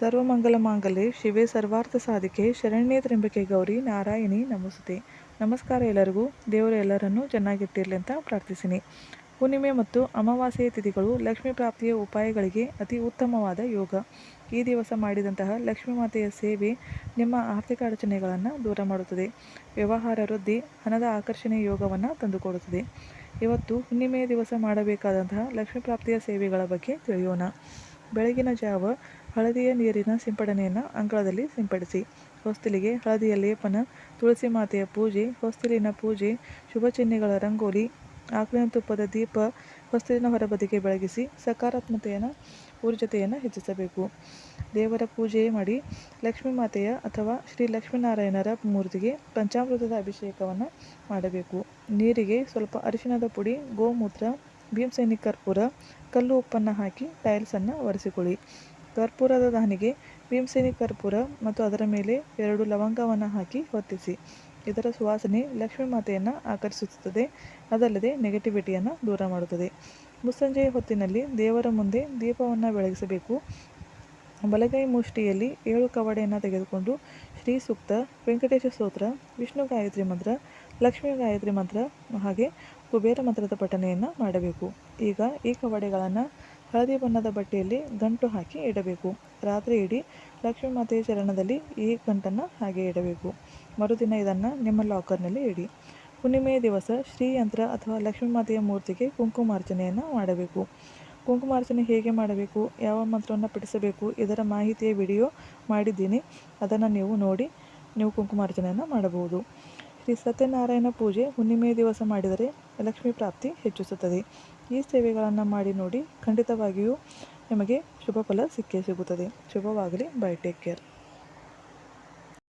ಸರ್ವಮಂಗಲ ಶಿವೇ ಶಿವೆ ಸರ್ವಾರ್ಥ ಸಾಧಿಕೆ, ಶರಣ್ಯ ತ್ರ್ಯಂಬಕೆ ಗೌರಿ, ನಾರಾಯಣಿ ನಮಸ್ತೆ. ನಮಸ್ಕಾರ ಎಲ್ಲರಿಗೂ. ದೇವರು ಎಲ್ಲರನ್ನೂ ಚೆನ್ನಾಗಿಟ್ಟಿರಲಿ ಅಂತ ಪ್ರಾರ್ಥಿಸಿನಿ. ಹುಣ್ಣಿಮೆ ಮತ್ತು ಅಮಾವಾಸ್ಯೆಯ ತಿಥಿಗಳು ಲಕ್ಷ್ಮೀ ಪ್ರಾಪ್ತಿಯ ಉಪಾಯಗಳಿಗೆ ಅತಿ ಉತ್ತಮವಾದ ಯೋಗ. ಈ ದಿವಸ ಮಾಡಿದಂತಹ ಲಕ್ಷ್ಮೀ ಮಾತೆಯ ಸೇವೆ ನಿಮ್ಮ ಆರ್ಥಿಕ ಅಡಚಣೆಗಳನ್ನು ದೂರ ಮಾಡುತ್ತದೆ. ವ್ಯವಹಾರ ವೃದ್ಧಿ, ಹಣದ ಆಕರ್ಷಣೆ ಯೋಗವನ್ನು ತಂದುಕೊಡುತ್ತದೆ. ಇವತ್ತು ಹುಣ್ಣಿಮೆಯ ದಿವಸ ಮಾಡಬೇಕಾದಂತಹ ಲಕ್ಷ್ಮೀ ಪ್ರಾಪ್ತಿಯ ಸೇವೆಗಳ ಬಗ್ಗೆ ತಿಳಿಯೋಣ. ಬೆಳಗಿನ ಜಾವ ಹಳದಿಯ ನೀರಿನ ಸಿಂಪಡಣೆಯನ್ನು ಅಂಗಳದಲ್ಲಿ ಸಿಂಪಡಿಸಿ, ಹೊಸ್ತಿಲಿಗೆ ಹಳದಿಯ ಲೇಪನ, ತುಳಸಿ ಮಾತೆಯ ಪೂಜೆ, ಹೊಸ್ತಿಲಿನ ಪೂಜೆ, ಶುಭ ಚಿಹ್ನೆಗಳ ರಂಗೋಲಿ, ಆಕಳಿನ ತುಪ್ಪದ ದೀಪ, ಹೊಸ್ತಿಲಿನ ಹೊರಬದಿಗೆ ಬೆಳಗಿಸಿ ಸಕಾರಾತ್ಮತೆಯನ್ನು, ಊರ್ಜತೆಯನ್ನು ಹೆಚ್ಚಿಸಬೇಕು. ದೇವರ ಪೂಜೆ ಮಾಡಿ ಲಕ್ಷ್ಮೀ ಮಾತೆಯ ಅಥವಾ ಶ್ರೀ ಲಕ್ಷ್ಮೀನಾರಾಯಣರ ಮೂರ್ತಿಗೆ ಪಂಚಾಮೃತದ ಅಭಿಷೇಕವನ್ನು ಮಾಡಬೇಕು. ನೀರಿಗೆ ಸ್ವಲ್ಪ ಅರಿಶಿಣದ ಪುಡಿ, ಗೋಮೂತ್ರ ಭೀಮಸೇನಿ ಕರ್ಪೂರ ಕಲ್ಲು ಉಪ್ಪನ್ನು ಹಾಕಿ ಟೈಲ್ಸನ್ನು ಒರೆಸಿಕೊಳ್ಳಿ. ಕರ್ಪೂರದ ದಾನಿಗೆ ಭೀಮಸೇನಿ ಕರ್ಪೂರ ಮತ್ತು ಅದರ ಮೇಲೆ ಎರಡು ಲವಂಗವನ್ನು ಹಾಕಿ ಹೊತ್ತಿಸಿ. ಇದರ ಸುವಾಸನೆ ಲಕ್ಷ್ಮೀ ಮಾತೆಯನ್ನು ಆಕರ್ಷಿಸುತ್ತದೆ. ಅದಲ್ಲದೆ ನೆಗೆಟಿವಿಟಿಯನ್ನು ದೂರ ಮಾಡುತ್ತದೆ. ಮುಸ್ಸಂಜೆಯ ಹೊತ್ತಿನಲ್ಲಿ ದೇವರ ಮುಂದೆ ದೀಪವನ್ನು ಬೆಳಗಿಸಬೇಕು. ಬಲಗೈ ಮುಷ್ಟಿಯಲ್ಲಿ ಏಳು ಕವಡೆಯನ್ನು ತೆಗೆದುಕೊಂಡು ಶ್ರೀ ಸೂಕ್ತ ವೆಂಕಟೇಶ ಸ್ತೋತ್ರ, ವಿಷ್ಣು ಗಾಯತ್ರಿ ಮಂತ್ರ ಲಕ್ಷ್ಮೀ ಗಾಯತ್ರಿ ಮಂತ್ರ ಹಾಗೆ ಕುಬೇರ ಮಂತ್ರದ ಪಠನೆಯನ್ನು ಮಾಡಬೇಕು. ಈಗ ಈ ಕವಡೆಗಳನ್ನು ಹಳದಿ ಬಣ್ಣದ ಬಟ್ಟೆಯಲ್ಲಿ ಗಂಟು ಹಾಕಿ ಇಡಬೇಕು. ರಾತ್ರಿ ಇಡೀ ಲಕ್ಷ್ಮೀ ಮಾತೆಯ ಚರಣದಲ್ಲಿ ಈ ಗಂಟನ್ನು ಹಾಗೆ ಇಡಬೇಕು. ಮರುದಿನ ಇದನ್ನು ನಿಮ್ಮ ಲಾಕರ್ನಲ್ಲಿ ಇಡಿ. ಹುಣ್ಣಿಮೆಯ ದಿವಸ ಶ್ರೀಯಂತ್ರ ಅಥವಾ ಲಕ್ಷ್ಮೀ ಮಾತೆಯ ಮೂರ್ತಿಗೆ ಕುಂಕುಮಾರ್ಚನೆಯನ್ನು ಮಾಡಬೇಕು. ಕುಂಕುಮಾರ್ಚನೆ ಹೇಗೆ ಮಾಡಬೇಕು, ಯಾವ ಮಂತ್ರವನ್ನು ಪಠಿಸಬೇಕು, ಇದರ ಮಾಹಿತಿಯ ವಿಡಿಯೋ ಮಾಡಿದ್ದೀನಿ. ಅದನ್ನು ನೀವು ನೋಡಿ, ನೀವು ಕುಂಕುಮಾರ್ಚನೆಯನ್ನು ಮಾಡಬಹುದು. ಶ್ರೀ ಸತ್ಯನಾರಾಯಣ ಪೂಜೆ ಹುಣ್ಣಿಮೆ ದಿವಸ ಮಾಡಿದರೆ ಲಕ್ಷ್ಮೀ ಪ್ರಾಪ್ತಿ ಹೆಚ್ಚಿಸುತ್ತದೆ. ಈ ಸೇವೆಗಳನ್ನು ಮಾಡಿ ನೋಡಿ ಖಂಡಿತವಾಗಿಯೂ ನಿಮಗೆ ಶುಭ ಫಲ ಸಿಕ್ಕೇ ಸಿಗುತ್ತದೆ. ಶುಭವಾಗಲಿ. Bye take care.